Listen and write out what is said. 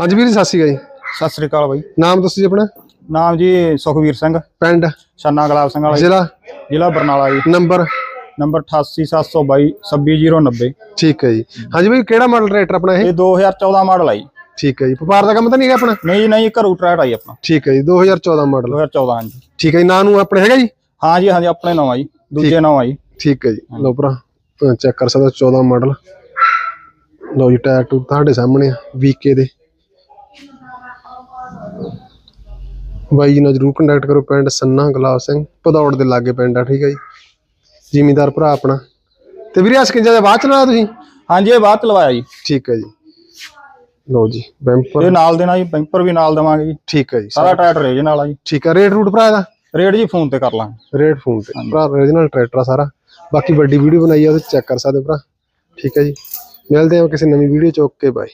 ਹਾਂਜੀ ਵੀਰ ਜੀ, ਸਤਿ ਸ਼੍ਰੀ ਅਕਾਲ ਜੀ। ਸਤਿ ਸ੍ਰੀ ਅਕਾਲ ਬਾਈ। ਨਾਮ ਦੱਸੋ ਜੀ ਆਪਣਾ। ਨਾਮ ਜੀ ਸੁਖਵੀਰ ਸਿੰਘ। ਪਿੰਡ? ਛੰਨਾ ਗੁਲਾਬ ਸਿੰਘ ਵਾਲਾ ਜੀ, ਜ਼ਿਲ੍ਹਾ? ਜ਼ਿਲ੍ਹਾ ਬਰਨਾਲਾ ਜੀ। ਨੰਬਰ? ਨੰਬਰ 88722 26090 ਠੀਕ ਹੈ ਜੀ। ਹਾਂਜੀ ਬਈ ਕਿਹੜਾ ਮਾਡਲ ਟਰੈਕਟਰ ਆਪਣਾ ਇਹ? ਇਹ 2014 ਮਾਡਲ ਆ ਜੀ। ਠੀਕ ਹੈ ਜੀ। ਵਪਾਰ ਦਾ ਕੰਮ ਤਾਂ ਨਹੀਂ ਹੈਗਾ ਆਪਣਾ? ਨਹੀਂ ਜੀ, ਨਹੀਂ ਘਰੂ ਟਰੈਟ ਆਈ ਆਪਣਾ। ਠੀਕ ਹੈ ਜੀ 2014 ਮਾਡਲ 2014 ਹਾਂਜੀ। ਠੀਕ ਹੈ ਜੀ ਨਾਂ ਨੂੰ ਆਪਣੇ ਹੈਗਾ ਜੀ? ਹਾਂ ਜੀ ਹਾਂਜੀ ਆਪਣੇ ਨਾਮ ਆ ਜੀ। ਦੂਜੇ ਨਾਮ ਆ ਜੀ। ਠੀਕ ਹੈ ਜੀ। ਲਓ ਭਰਾ ਚੈੱਕ ਕਰ ਸਕਦਾ 14 ਮਾਡਲ ਲਓ ਜੀ ਟਾਇਰ ਟੂ ਤੁਹਾਡੇ ਸਾਹਮਣੇ ਆ ਵੀਕੇ ਦੇ। ਬਾਈ ਜੀ ਨਾਲ ਜਰੂਰ ਕੰਟੈਕਟ ਕਰੋ ਪਿੰਡ ਸੰਨਾ ਗੁਲਾਬ ਸਿੰਘ ਭਦੌੜ ਦੇ ਲਾਗੇ ਪਿੰਡ ਆ ਠੀਕ ਹੈ ਜੀ। ਜ਼ਿਮੀਂਦਾਰ ਭਰਾ ਆਪਣਾ। ਤੇ ਵੀਰੇ ਅਸਕਿੰਜਾ ਦੇ ਬਾਅਦ ਚ ਲਾਇਆ ਤੁਸੀਂ? ਹਾਂਜੀ ਇਹ ਬਾਅਦ ਚ ਲਵਾਇਆ ਜੀ। ਠੀਕ ਹੈ ਜੀ। ਲਓ ਜੀ ਬੈਂਪਰ ਇਹ ਨਾਲ ਦੇਣਾ ਜੀ ਬੈਂਪਰ ਵੀ ਨਾਲ ਦੇਵਾਂਗੇ ਜੀ। ਠੀਕ ਹੈ ਜੀ ਸਾਰਾ ਟਰੈਟ ਰੇਜ ਨਾਲ ਆ ਜੀ। ਠੀਕ ਹੈ ਰੇਟ ਰੂਟ ਭਰਾ ਇਹਦਾ? ਰੇਟ ਜੀ ਫੋਨ ਤੇ ਕਰ ਲਾਂਗੇ। ਰੇਟ ਫੋਨ ਤੇ। ਭਰਾ origignal ਟਰੈਕਟਰ ਆ ਸਾਰਾ। ਬਾਕੀ ਵੱਡੀ ਵੀਡੀਓ ਬਣਾਈ ਆ ਉਹਦੇ ਚੈੱਕ ਕਰ ਸਕਦੇ ਭਰਾ। ਠੀਕ ਹੈ ਜੀ। ਮਿਲਦੇ ਹਾਂ ਕਿਸੇ ਨਵੀਂ ਵੀਡੀਓ ਚ। Okay bye